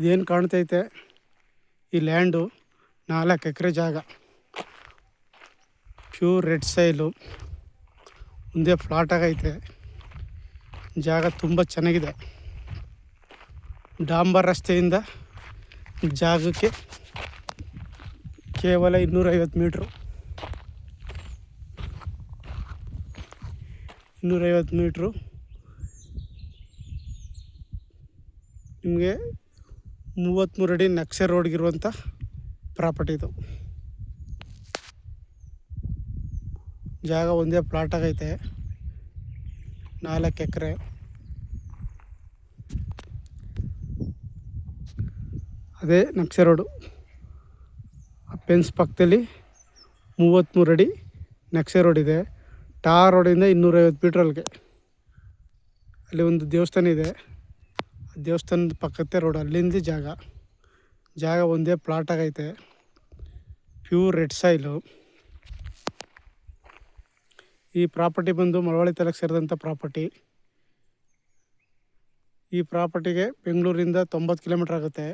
ಇದೇನು ಕಾಣ್ತೈತೆ? ಈ ಲ್ಯಾಂಡು ನಾಲ್ಕು ಎಕರೆ ಜಾಗ. ಪ್ಯೂರ್ ರೆಡ್ ಸೈಲು ಒಂದೇ ಫ್ಲಾಟ್ ಆಗೈತೆ. ಜಾಗ ತುಂಬ ಚೆನ್ನಾಗಿದೆ. ಡಾಂಬರ್ ರಸ್ತೆಯಿಂದ ಜಾಗಕ್ಕೆ ಕೇವಲ ಇನ್ನೂರೈವತ್ತು ಮೀಟ್ರು. ಇನ್ನೂರೈವತ್ತು ಮೀಟ್ರು. ನಿಮಗೆ ಮೂವತ್ತ್ಮೂರು ಅಡಿ ನಕ್ಷೆ ರೋಡ್ಗಿರುವಂಥ ಪ್ರಾಪರ್ಟಿ ಇದು. ಜಾಗ ಒಂದೇ ಪ್ಲಾಟ್ ಆಗೈತೆ. ನಾಲ್ಕು ಎಕರೆ. ಅದೇ ನಕ್ಷೆ ರೋಡು. ಪೆನ್ಸ್ ಪಕ್ಕದಲ್ಲಿ ಮೂವತ್ತ್ಮೂರು ಅಡಿ ನಕ್ಷೆ ರೋಡ್ ಇದೆ. ಟಾರ್ ರೋಡಿಂದ ಇನ್ನೂರೈವತ್ತು ಮೀಟ್ರ್ ಅಲ್ಲಿ ಒಂದು ದೇವಸ್ಥಾನ ಇದೆ. ದೇವಸ್ಥಾನದ ಪಕ್ಕತ್ತೆ ರೋಡ್ ಅಲ್ಲಿಂದ ಜಾಗ. ಜಾಗ ಒಂದೇ ಪ್ಲಾಟ್ ಆಗೈತೆ. ಪ್ಯೂರ್ ರೆಡ್ ಸಾಯಿಲು ಈ ಪ್ರಾಪರ್ಟಿ ಬಂದು ಮಳವಳ್ಳಿ ತಲೆಗೆ ಸೇರಿದಂಥ ಪ್ರಾಪರ್ಟಿ ಈ ಪ್ರಾಪರ್ಟಿಗೆ ಬೆಂಗಳೂರಿಂದ ತೊಂಬತ್ತು ಕಿಲೋಮೀಟ್ರ್ ಆಗುತ್ತೆ.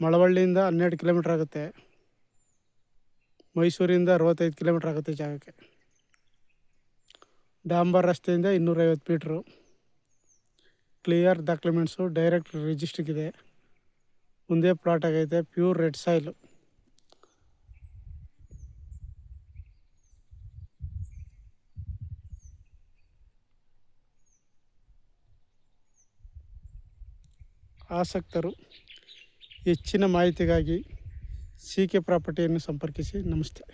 ಮಳವಳ್ಳಿಯಿಂದ ಹನ್ನೆರಡು ಕಿಲೋಮೀಟ್ರ್ ಆಗುತ್ತೆ. ಮೈಸೂರಿಂದ ಅರವತ್ತೈದು ಕಿಲೋಮೀಟ್ರ್ ಆಗುತ್ತೆ ಜಾಗಕ್ಕೆ. ಡಾಂಬರ್ ರಸ್ತೆಯಿಂದ ಇನ್ನೂರೈವತ್ತು ಮೀಟ್ರು ಕ್ಲಿಯರ್ ಡಾಕ್ಯುಮೆಂಟ್ಸು ಡೈರೆಕ್ಟ್ ರಿಜಿಸ್ಟ್ರಿಗಿದೆ ಒಂದೇ ಪ್ಲಾಟ್ ಆಗೈತೆ ಪ್ಯೂರ್ ರೆಡ್ ಸಾಯಿಲು ಆಸಕ್ತರು, ಹೆಚ್ಚಿನ ಮಾಹಿತಿಗಾಗಿ ಸಿ ಕೆ ಪ್ರಾಪರ್ಟಿಯನ್ನು ಸಂಪರ್ಕಿಸಿ. ನಮಸ್ತೆ.